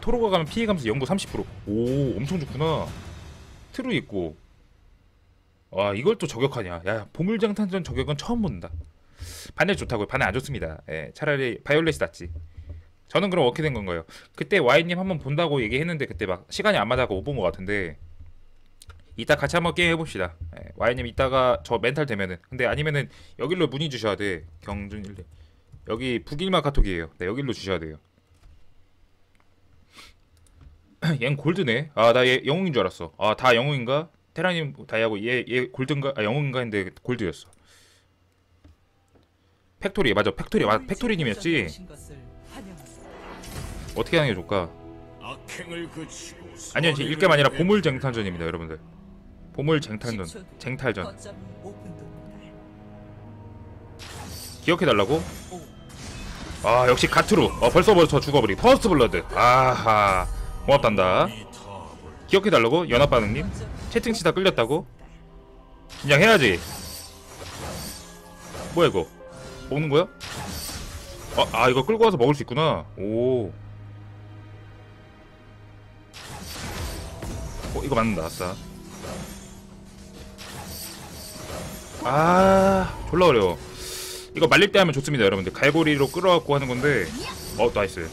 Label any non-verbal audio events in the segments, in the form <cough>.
토로가 가면 피해 감소 연구 30%오 엄청 좋구나. 트루 있고. 와 이걸 또 저격하냐. 야 보물장탄전 저격은 처음 본다. 반대 좋다고요. 반대 안 좋습니다. 예 차라리 바이올렛이 낫지. 저는 그럼 어떻게 된 건가요? 그때 와이님 한번 본다고 얘기했는데 그때 막 시간이 안 맞아서 못 본 것 같은데 이따 같이 한번 게임 해봅시다. 예, 와이님 이따가 저 멘탈 되면은. 근데 아니면은 여기로 문의 주셔야 돼. 경준 1대. 여기 북일마 카톡이에요. 네 여기로 주셔야 돼요 <clears throat> 얜 골드네. 아 나 얘 영웅인 줄 알았어. 아 다 영웅인가? 테라님 다이아고 얘 얘 골드인가 아 영웅인가 했는데 골드였어. 팩토리 맞아. 팩토리 맞 팩토리님이었지? 어떻게 하는 게 좋을까? 아니요 지금 일감 아니라 보물 쟁탈전입니다 여러분들. 보물 쟁탈전 쟁탈전. 기억해달라고? 아 역시 가트루 어 벌써 벌써 죽어버리. 퍼스트 블러드. 아하 고맙단다. 기억해달라고? 연합반응님? 채팅치 다 끌렸다고? 그냥 해야지. 뭐야 이거? 먹는 거야? 아, 아 이거 끌고 와서 먹을 수 있구나. 오. 어, 이거 맞는다. 아싸. 아 졸라 어려워. 이거 말릴 때 하면 좋습니다 여러분들. 갈고리로 끌어갖고 하는 건데. 어 나이스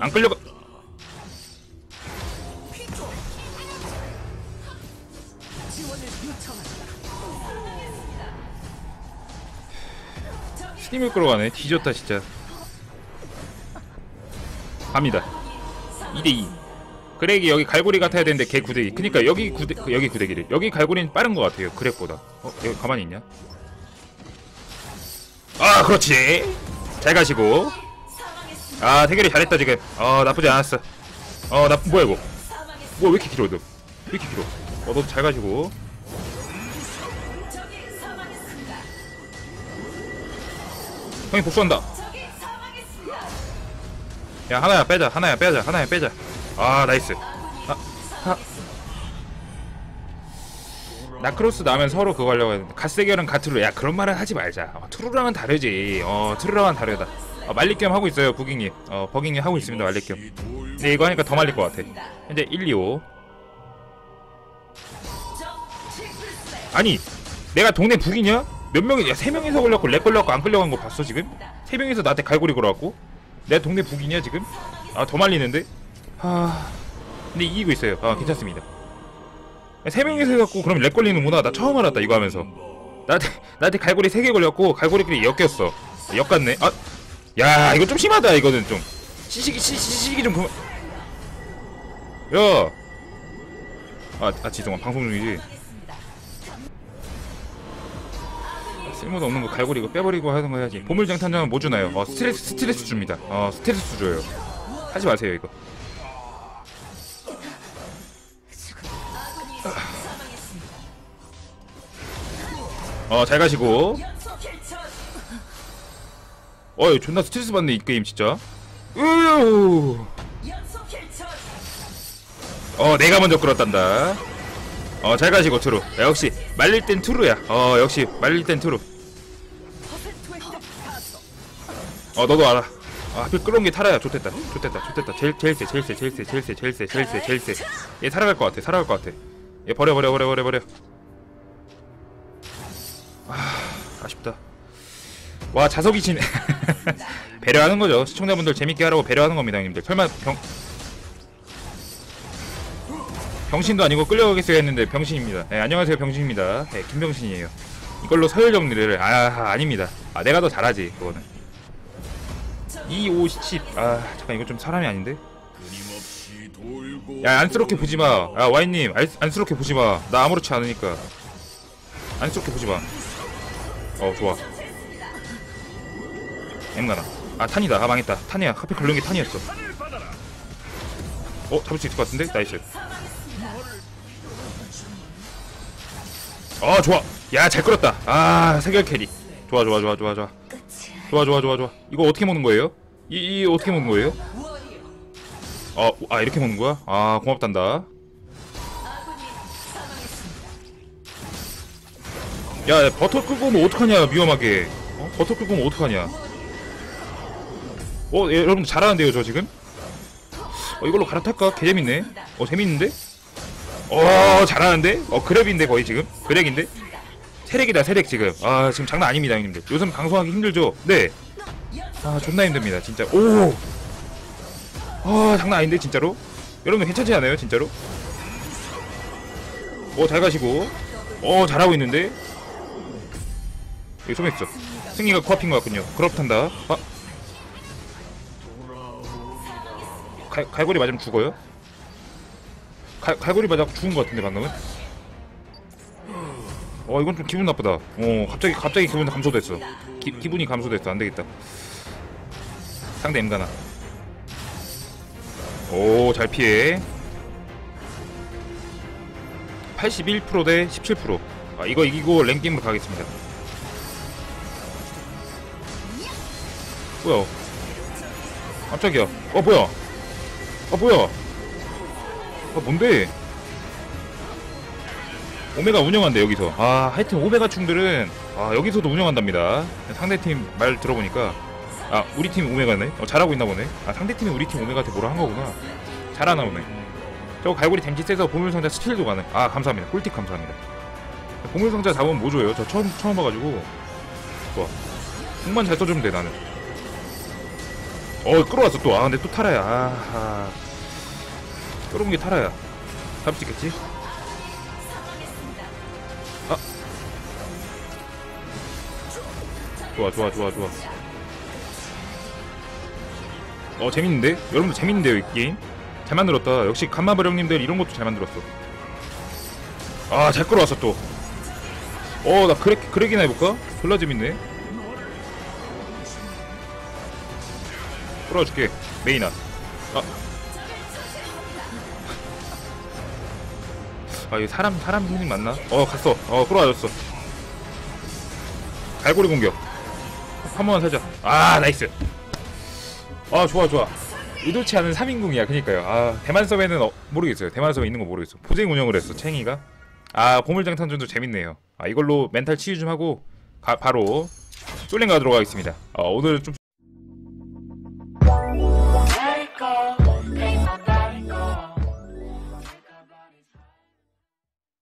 안 끌려가 스팀을 끌어가네. 뒤졌다 진짜. 갑니다. 2대2 그렉이 여기 갈고리 같아야 되는데 걔 9대2 그니까 여기 9대 여기 9대1 여기 갈고리는 빠른 것 같아요 그렉보다. 어 여기 가만히 있냐? 아 그렇지. 잘 가시고 아 대결이 잘했다 지금. 어 나쁘지 않았어. 어나 뭐야 이거? 뭐야 왜 이렇게 길어 너왜 이렇게 길어? 어 너도 잘 가시고. 형이 복수한다. 야 하나야 빼자 하나야 빼자 하나야 빼자. 아 나이스. 아, 아. 나크로스 나면 서로 그거 하려고 했는데 갓세결은 가트루. 야 그런 말은 하지 말자. 어, 트루랑은 다르지. 어 트루랑은 다르다 어, 말리겸 하고 있어요 부깅님 어 버깅님 하고 있습니다 말리겸. 근데 이거 하니까 더 말릴 것 같아. 현재 1, 2, 5 아니 내가 동네 북이냐? 몇 명이 야, 세 명이서 걸렸고 렉 걸려갖고 안 끌려간 거 봤어 지금? 세 명이서 나한테 갈고리 걸어갖고? 내가 동네 북이냐 지금? 아 더 말리는데? 하... 근데 이기고 있어요. 아 괜찮습니다. 야, 세 명이서 해갖고 그럼 렉 걸리는구나. 나 처음 알았다 이거 하면서. 나한테 나한테 갈고리 세 개 걸렸고 갈고리끼리 엮였어. 엮였네. 아... 야 이거 좀 심하다 이거는 좀. 시식이 시, 시식이 좀 그만. 야! 아, 아 죄송한 방송 중이지? 쓸모도 없는 거 갈고리 이거 빼버리고 하는 거 해야지. 보물장탄장은 뭐 주나요? 어 스트레스 스트레스 줍니다. 어 스트레스 줘요. 하지 마세요 이거. 어 잘 가시고 어이 존나 스트레스 받네 이 게임 진짜. 으유 어 내가 먼저 끌었단다. 어 잘 가시고 트루. 야, 역시 말릴 땐 트루야. 어 역시 말릴 땐 트루. 어 너도 알아 아 하필 끌어온 게 타라야. 좋됐다. 좋됐다. 좋됐다. 제일 제일 세 제일 세 제일 세 제일 세 제일 세 제일 세 제일 세 얘 살아갈 것 같아. 살아갈 것 같아. 얘 버려 버려 버려 버려 버려. 아 아쉽다 와 자석이 지네 <laughs> 배려하는 거죠 시청자분들 재밌게 하라고 배려하는 겁니다 형님들 설마 병 병신도 아니고 끌려가겠어야 했는데 병신입니다 네, 안녕하세요 병신입니다 네, 김병신이에요 이걸로 서열 정리를 아 아닙니다 아 내가 더 잘하지 그거는 2, 5, 10. 아, 잠깐 이거 좀 사람이 아닌데? 야, 안쓰럽게 보지 마. 야, 와인님, 안, 안쓰럽게 보지 마. 나 아무렇지 않으니까. 안쓰럽게 보지 마. 어, 좋아. 엠가나. 아, 탄이다. 아, 망했다. 탄이야. 하필 걸린 게 탄이었어. 어, 잡을 수 있을 것 같은데? 나이스. 어, 좋아. 야, 잘 끌었다. 아, 세결 캐리. 좋아, 좋아, 좋아, 좋아, 좋아. 좋아, 좋아, 좋아, 좋아. 이거 어떻게 먹는 거예요? 이, 이 어떻게 먹는 거예요? 어, 아 이렇게 먹는 거야? 아 고맙단다. 야, 야, 버터 끄고 오면 어떡하냐 위험하게. 어? 버터 끄고 오면 어떡하냐? 어 예, 여러분 잘하는데요 저 지금? 어 이걸로 갈아탈까? 개 재밌네. 어 재밌는데? 어 잘하는데? 어 그랩인데 거의 지금? 그렉인데? 세렉이다 세렉 지금. 아 지금 장난 아닙니다 형님들. 요즘 방송하기 힘들죠? 네아 존나 힘듭니다 진짜. 오아 장난 아닌데 진짜로? 여러분 괜찮지 않아요 진짜로? 어잘 가시고. 어 잘하고 있는데? 여기 소맥 있어. 승리가 코앞인 것 같군요. 그렇단다. 아 갈, 갈고리 맞으면 죽어요? 갈, 갈고리 맞아 죽은 것 같은데 방금은? 어 이건 좀 기분 나쁘다. 어 갑자기 갑자기 기분 감소됐어. 기, 기분이 감소됐어. 안되겠다. 상대 엠가나. 오 잘 피해. 81%대 17%아 이거 이기고 랭게임으로 가겠습니다. 뭐야? 깜짝이야. 어 뭐야 아 뭐야? 아 뭔데? 오메가 운영한대 여기서. 아 하여튼 오메가 충들은 아 여기서도 운영한답니다. 상대팀 말 들어보니까 아 우리 팀 오메가네? 어, 잘하고 있나 보네. 아 상대팀이 우리 팀 오메가한테 뭐라 한 거구나. 잘하나 보네. 저거 갈고리 댐지 세서 보물상자 스틸도 가능. 아 감사합니다. 꿀팁 감사합니다. 보물상자 잡으면 뭐 줘요? 저 처음 처음 봐가지고. 좋아. 공만 잘 써주면 돼 나는 어 끌어왔어 또. 아 근데 또 타라야. 아하 끌어온 게 타라야. 있겠지? 아. 좋아 좋아 좋아 좋아. 어 재밌는데? 여러분들 재밌는데요 이 게임? 잘 만들었다. 역시 간마벌 형님들 이런 것도 잘 만들었어. 아 잘 끌어왔어 또 어 나 그래 그래기나 해볼까? 졸라 재밌네 끌어줄게 메이나 아. 아, 이 사람 사람 힘이 맞나? 어, 갔어. 어, 끌어와줬어. 갈고리 공격. 한 번만 살자. 아, 나이스. 아, 좋아, 좋아. 의도치 않은 3인궁이야. 그니까요. 아, 대만 서버에는 어, 모르겠어요. 대만 서버에 있는 거 모르겠어. 포징 운영을 했어. 챙이가. 아, 보물장탄전도 재밌네요. 아, 이걸로 멘탈 치유 좀 하고 가, 바로 솔랭 가도록 하겠습니다. 어, 오늘 좀